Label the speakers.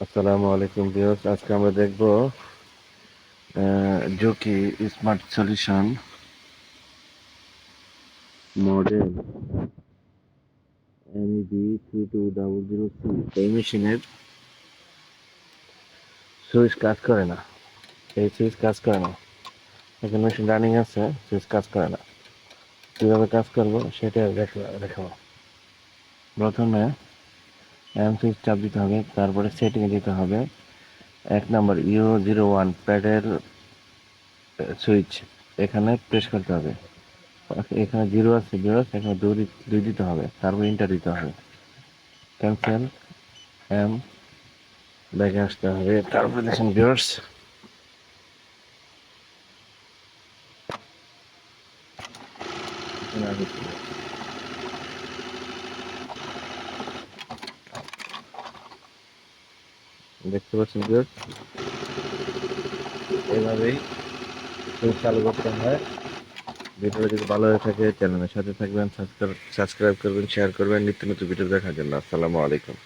Speaker 1: আসসালামু আলাইকুম ভিউয়ার্স, আজকে আমরা দেখব jockey smart solution model MEB three two double zero এই মেশিনের সুইচ কাজ করে না। এই সুইচ কাজ করে না। এখানে মেশিন রানিং আছে, সুইচ কাজ করে না। কীভাবে কাজ করব সেটা দেখ- দেখাবো। প্রথমে এম সুইচ চাপ দিতে হবে, তারপরে সেটিংয়ে দিতে হবে। এক নম্বর ইউ জিরো ওয়ান প্যাডের সুইচ এখানে প্রেস করতে হবে। এখানে জিরো আছে জিরো আছে, এখানে দুই দুই দিতে হবে, তারপর ইন্টার দিতে হবে। ক্যান্সেল এম ব্যাগে আসতে হবে, তারপরে দেখেন ভিউয়ার্স দেখতে পাচ্ছেন ভিউয়ার্স? এভাবেই চালু করতে হয়। ভিডিও যদি ভালো হয়ে থাকে চ্যানেলের সাথে থাকবেন সাবস্ক্রাইব করবেন শেয়ার করবেন। নিত্য নতুন ভিডিও দেখার জন্য। আসসালামু আলাইকুম।